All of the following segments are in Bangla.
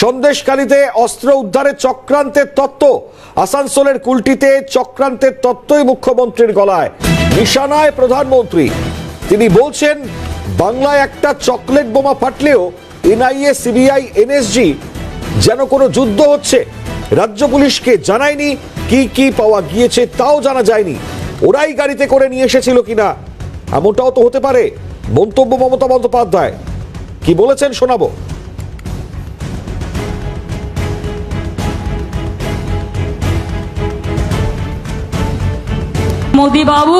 সন্দেশখালীতে অস্ত্র উদ্ধারে চক্রান্তের তত্ত্ব। আসানসোলের কুলটিতে চক্রান্তের তত্ত্বই মুখ্যমন্ত্রীর গলায়। নিশানায় প্রধানমন্ত্রী। তিনি বলছেন, বাংলায় একটা চকলেট বোমা ফাটলেও এনআইএ, সিবিআই, এনএসজি যেন কোনো যুদ্ধ হচ্ছে। রাজ্য পুলিশকে জানায়নি কি কি পাওয়া গিয়েছে তাও জানা যায়নি। ওরাই গাড়িতে করে নিয়ে এসেছিল কিনা, এমনটাও তো হতে পারে। মন্তব্য মমতা বন্দ্যোপাধ্যায়। কি বলেছেন শোনাবো। मोदी बाबू,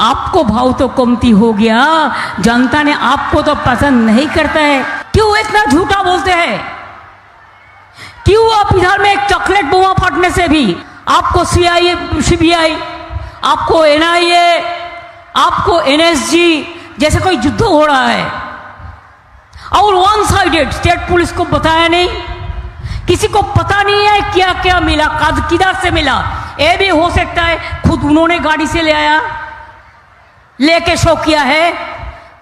आपको भाव तो कमती हो गया। जनता ने आपको तो पसंद नहीं करता है। क्यों इतना झूठा बोलते हैं? क्यों आप इधर में एक चॉकलेट बोमा फटने से भी? आपको सीआई सीबीआई आपको एनआईए आपको एनएसजी जैसे कोई युद्ध हो रहा है। और वन साइडेड स्टेट पुलिस को बताया नहीं? किसी को पता नहीं है क्या क्या मिला किधर से मिला? ये भी हो सकता है खुद उन्होंने गाड़ी से ले आया लेके शो किया है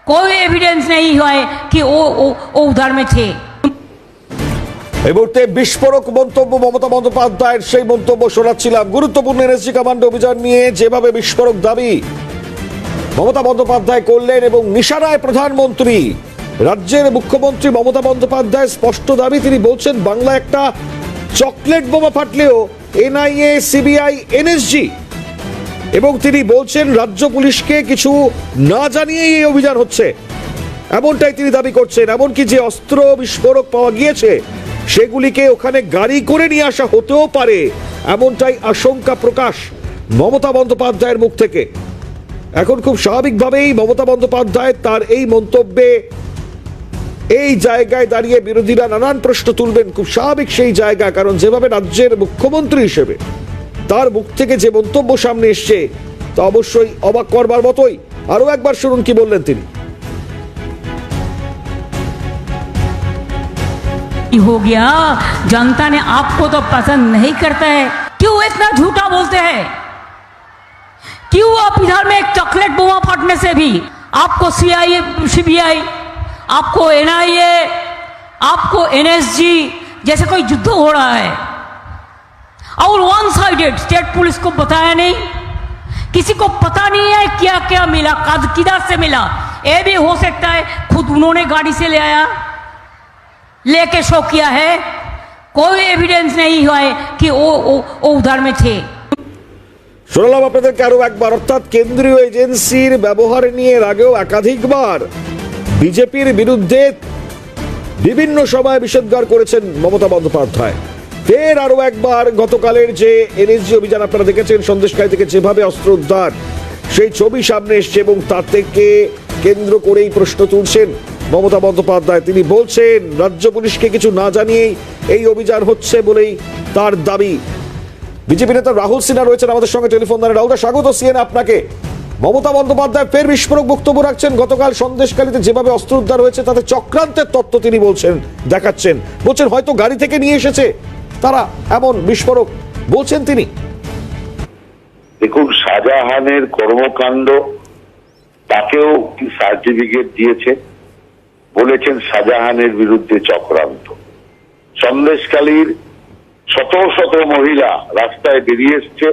कोई एविडेंस नहीं हुआ है कि वो वो, वो उधर में थे এই মুহূর্তে বিস্ফোরক মন্তব্য মমতা বন্দ্যোপাধ্যায়ের সেই মন্তব্য শোনাচ্ছিলাম গুরুত্বপূর্ণ এনএসজি কমান্ডো অভিযান নিয়ে যেভাবে বিস্ফোরক দাবি মমতা বন্দ্যোপাধ্যায় করলেন এবং নিশানায় প্রধানমন্ত্রী রাজ্যের মুখ্যমন্ত্রী মমতা বন্দ্যোপাধ্যায় স্পষ্ট দাবি তিনি বলছেন বাংলা একটা চকলেট বোমা ফাটলেও এনআইএ, সিবিআই, এনএসজি। এবং তিনি বলছেন, রাজ্য পুলিশকে কিছু না জানিয়েই এই অভিযান হচ্ছে। এমনটাই তিনি দাবি করছেন। এমনকি যে অস্ত্র বিস্ফোরক পাওয়া গিয়েছে, সেগুলিকে ওখানে গাড়ি করে নিয়ে আসা হতেও পারে। এমনটাই আশঙ্কা প্রকাশ মমতা বন্দ্যোপাধ্যায়ের মুখ থেকে। এখন খুব স্বাভাবিকভাবেই মমতা বন্দ্যোপাধ্যায় তার এই মন্তব্যে এই জায়গায় দাঁড়িয়ে বিরোধীরা নানান প্রশ্ন তুলবেন খুব স্বাভাবিক সেই জায়গা কারণ যেভাবে রাজ্যের মুখ্যমন্ত্রী হিসেবে তার মুখ থেকে যে মন্তব্য সামনে এসছে তা অবশ্যই অবাক করবার মতোই আরো একবার শুনুন কি বললেন তিনি हो गया जनता ने आपको तो पसंद नहीं करता है क्यों इतना झूठा बोलते हैं क्यों आप इधर में एक चॉकलेट बोमा फटने से भी आपको सीआई सीबीआई आपको एनआईए आपको एनएसजी जैसे कोई युद्ध हो रहा है और वन साइडेड स्टेट पुलिस को बताया नहीं किसी को पता नहीं है क्या क्या मिला कद किधर से मिला ये भी हो सकता है खुद उन्होंने गाड़ी से ले आया लेके शो किया है कोई एविडेंस नहीं हुआ है कि वो वो, वो उधर में थे শোনালাম আপনাদেরকে আরো একবার অর্থাৎ কেন্দ্রীয় এজেন্সির ব্যবহার নিয়ে এর আগেও একাধিকবার বিজেপির বিরুদ্ধে বিভিন্ন সময় বিষোদ্গার করেছেন মমতা বন্দ্যোপাধ্যায়। ফের আরও একবার গতকালের যে এনএসজি অভিযান আপনারা দেখেছেন সন্দেশকারী থেকে যেভাবে অস্ত্র উদ্ধার সেই ছবি সামনে এসছে এবং তার থেকে কেন্দ্র করেই প্রশ্ন তুলছেন মমতা বন্দ্যোপাধ্যায়। তিনি বলছেন রাজ্য পুলিশকে কিছু না জানিয়েই এই অভিযান হচ্ছে বলেই তার দাবি। বিজেপি নেতা রাহুল সিনহা রয়েছেন আমাদের সঙ্গে টেলিফোন দ্বারা রাহুল দা, স্বাগত সিএন আপনাকে। মমতা বন্দ্যোপাধ্যায় ফের বিস্ফোরক বক্তব্য রাখছেন। গতকাল সন্দেশকালীতে যেভাবে অস্ত্র উদ্ধার হয়েছে, তাতে চক্রান্তের তত্ত্ব তিনি বলছেন, দেখাচ্ছেন। বলছেন, হয়তো গাড়ি থেকে নিয়ে এসেছে। তারা এমন বিস্ফোরক, বলছেন তিনি। দেখুন, শাহজাহানের কর্মকাণ্ড তাকেও সার্টিফিকেট দিয়েছে? বলেছেন, শাহজাহানের বিরুদ্ধে চক্রান্ত। সন্দেশকালীর শত শত মহিলা রাস্তায় বেরিয়ে এসছে,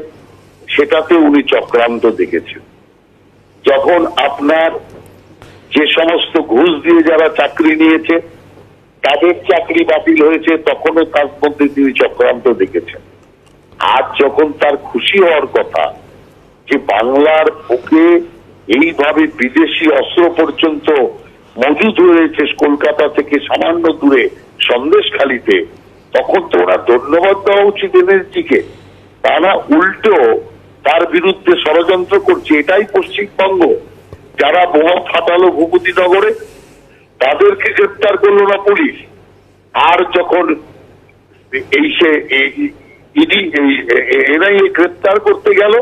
সেটাতে উনি চক্রান্ত দেখেছেন। যখন আপনার যে সমস্ত ঘুষ দিয়ে যারা চাকরি নিয়েছে, তাদের চাকরি বাতিল হয়েছে, তখনও তার মধ্যে তিনি চক্রান্ত দেখেছেন। আজ যখন তার খুশি হওয়ার কথা, যে বাংলার বুকে এইভাবে বিদেশি অস্ত্র পর্যন্ত মজুদ হয়েছে কলকাতা থেকে সামান্য দূরে সন্দেশখালিতে, তখন তো ওরা ধন্যবাদ দেওয়া উচিত এনএসজিকে তা না, উল্টো তার বিরুদ্ধে ষড়যন্ত্র করছে, এটাই পশ্চিমবঙ্গ। যারা বোমা ফাটালো ভূপতিনগরে, তাদেরকে গ্রেপ্তার করল না পুলিশ। আর যখন এই সে ইডি এনআইএ গ্রেপ্তার করতে গেল,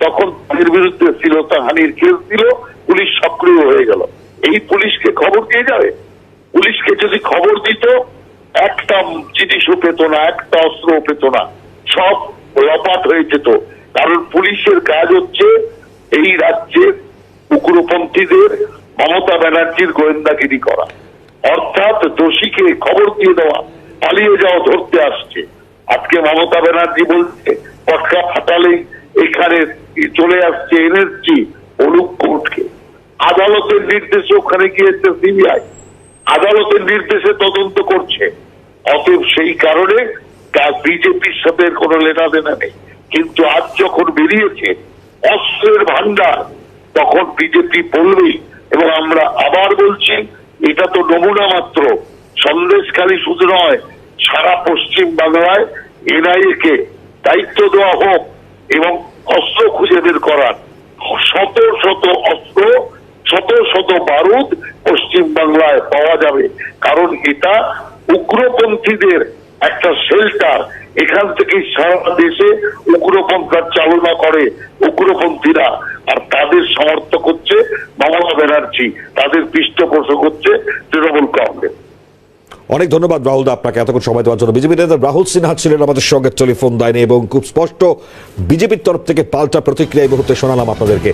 তখন তাদের বিরুদ্ধে শ্লীলতাহানির কেস দিল, পুলিশ সক্রিয় হয়ে গেল। এই পুলিশকে খবর দিয়ে যাবে পুলিশকে যদি খবর দিত একটা জিনিসও পেত না, একটা অস্ত্রও পেত না, সব লপাট হয়ে যেত। কারণ পুলিশের কাজ হচ্ছে এই রাজ্যের উগ্রপন্থীদের মমতা ব্যানার্জির গোয়েন্দাগিরি করা। অর্থাৎ দোষীকে খবর দিয়ে দেওয়া, পালিয়ে যাওয়া ধরতে আসছে। আজকে মমতা ব্যানার্জি বলছে, পটকা ফাটালেই এখানে চলে আসছে এনএসজি, অনুপ কোর্টকে। আদালতের নির্দেশে ওখানে গিয়েছে সিবিআই। আদালতের নির্দেশে তদন্ত করছে। অতএব সেই কারণে বিজেপির সাথে কোনো লেনা দেনা নেই। কিন্তু আজ যখন বেরিয়েছে অস্ত্রের ভান্ডার তখন বিজেপি বলবেই এবং আমরা আবার বলছি, এটা তো নমুনা মাত্র। সন্দেশখালী শুধু নয়, সারা পশ্চিম বাংলায় এনআইএ কে দায়িত্ব দেওয়া হোক এবং অস্ত্র খুঁজে বের করার। শত শত অস্ত্র, শত শত বারুদ পশ্চিম বাংলায় পাওয়া যাবে। কারণ এটা উগ্রপন্থীদের একটা শেল্টার এখান থেকে সারা দেশে উগ্রপন্থার চালনা করে, উগ্রপন্থীরা। আর তাদের সমর্থক হচ্ছে মমতা ব্যানার্জি, তাদের পৃষ্ঠপোষক হচ্ছে তৃণমূল কংগ্রেস। অনেক ধন্যবাদ রাহুল দা আপনাকে এতক্ষণ সময় দেওয়ার জন্য। বিজেপি নেতা রাহুল সিনহা ছিলেন আমাদের সঙ্গে টেলিফোন লাইনে এবং খুব স্পষ্ট বিজেপির তরফ থেকে পাল্টা প্রতিক্রিয়া এই মুহূর্তে শোনালাম আপনাদেরকে।